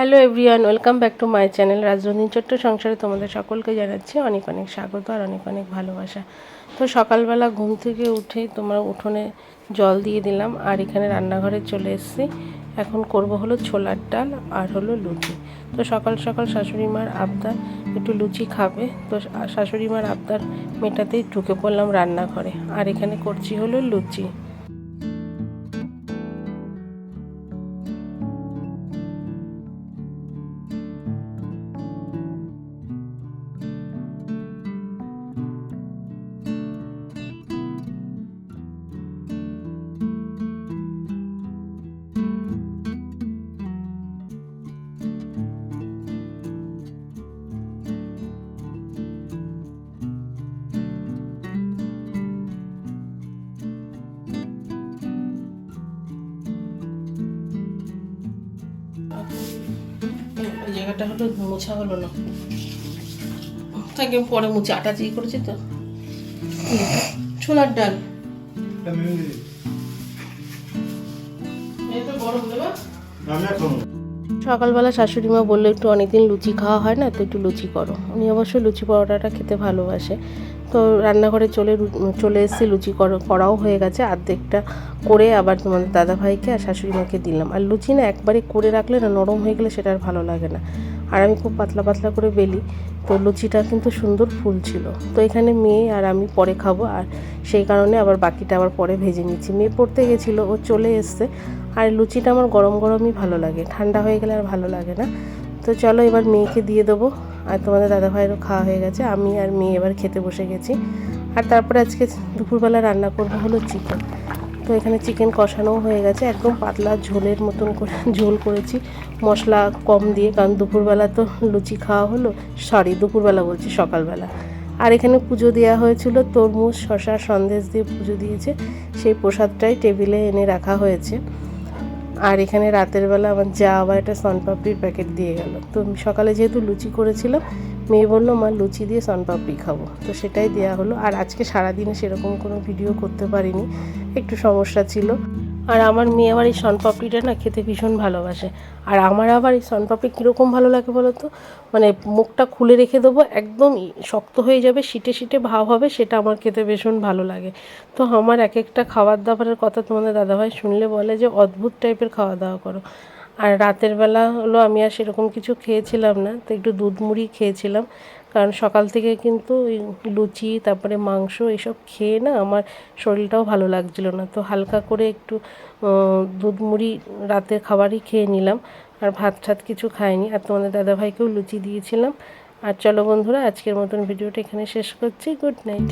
Hello everyone, welcome back to my channel Rajranjin ছোট্ট সংসারে তোমাদের সকলকে জানাচ্ছি অনেক অনেক স্বাগত আর অনেক অনেক ভালোবাসা। তো সকালবেলা ঘুম থেকে উঠে তোমার উঠোনে জল দিয়ে দিলাম আর এখানে রান্নাঘরে চলে এসেছি। এখন করব হলো ছোলার ডাল আর হলো লুচি। তো সকাল সকাল শাশুড়ি মার আবদার, একটু লুচি খাবে। তো শাশুড়ি মার আবদার মেটাতেই ঢুকে পড়লাম রান্নাঘরে। আর এখানে করছি হলো লুচি। এই জায়গাটা হলো মোছা হলো না। তাকে পরে মুছে আটা চিয়ে করেছি তো। ছোলার ডাল। সকালবেলা শাশুড়ি মা বলল একটু অনেকদিন লুচি খাওয়া হয় না তো একটু লুচি করো। উনি অবশ্য লুচি পরোটাটা খেতে ভালোবাসে। তো রান্নাঘরে চলে চলে এসেছি, লুচি কর- করাও হয়ে গেছে। অর্ধেকটা করে আবার তোমাদের দাদা ভাইকে আর শাশুড়ি মাকে দিলাম। আর লুচি না একবারে করে রাখলে না নরম হয়ে গেলে সেটা আর ভালো লাগে না। আর আমি খুব পাতলা পাতলা করে বেলি, তো লুচিটা কিন্তু সুন্দর ফুল ছিল তো এখানে মেয়ে আর আমি পরে খাব। আর সেই কারণে আবার বাকিটা আবার পরে ভেজে নিচ্ছি। মেয়ে পড়তে গেছিল, ও চলে এসছে। আর লুচিটা আমার গরম গরমই ভালো লাগে। ঠান্ডা হয়ে গেলে আর ভালো লাগে না। তো চলো এবার মেয়েকে দিয়ে দেবো। আর তোমাদের দাদা ভাইয়েরও খাওয়া হয়ে গেছে। আমি আর মেয়ে এবার খেতে বসে গেছি। আর তারপরে আজকে দুপুরবেলা রান্না করব হলো চিকেন। তো এখানে চিকেন কষানোও হয়ে গেছে। একদম পাতলা ঝোলের মতন করে ঝোল করেছি। মশলা কম দিয়ে, কারণ দুপুরবেলা তো লুচি খাওয়া হলো। সরি, দুপুরবেলা বলছি, সকালবেলা। আর এখানে পুজো দেওয়া হয়েছিল। তরমুজ শশা সন্দেশ দিয়ে পুজো দিয়েছে। সেই প্রসাদটাই টেবিলে এনে রাখা হয়েছে। আর এখানে রাতের বেলা আমার যা আবার একটা সনপাপড়ির প্যাকেট দিয়ে গেল। তো সকালে যেহেতু লুচি করেছিলাম, মেয়ে বলল, মা, লুচি দিয়ে সনপাপড়ি খাব। তো সেটাই দেওয়া হলো। আর আজকে সারাদিনে সেরকম কোনো ভিডিও করতে পারিনি, একটু সমস্যা ছিল। আর আমার মেয়ে আবার এই সনপাপড়িটা না খেতে ভীষণ ভালোবাসে। আর আমার আবার এই সনপাপড়ি কীরকম ভালো লাগে বলো তো মানে মুখটা খুলে রেখে দেবো, একদম শক্ত হয়ে যাবে শিটে শিটে ভাব হবে, সেটা আমার খেতে ভীষণ ভালো লাগে। তো আমার এক একটা খাবার দাবারের কথা তোমাদের দাদাভাই শুনলে বলে যে, অদ্ভুত টাইপের খাওয়া দাওয়া করো। আর রাতের বেলা হলো আমি আর সেরকম কিছু খেয়েছিলাম না, তো একটু দুধ মুড়ি খেয়েছিলাম। কারণ সকাল থেকে কিন্তু ওই লুচি, তারপরে মাংস এসব খেয়ে না আমার শরীরটাও ভালো লাগছিল না। তো হালকা করে একটু দুধ মুড়ি রাতের খাবারই খেয়ে নিলাম আর ভাত ঠাত কিছু খাইনি। আর তোমাদের দাদাভাইকেও লুচি দিয়েছিলাম। আর চলো বন্ধুরা, আজকের মতন ভিডিওটা এখানে শেষ করছি। Good night.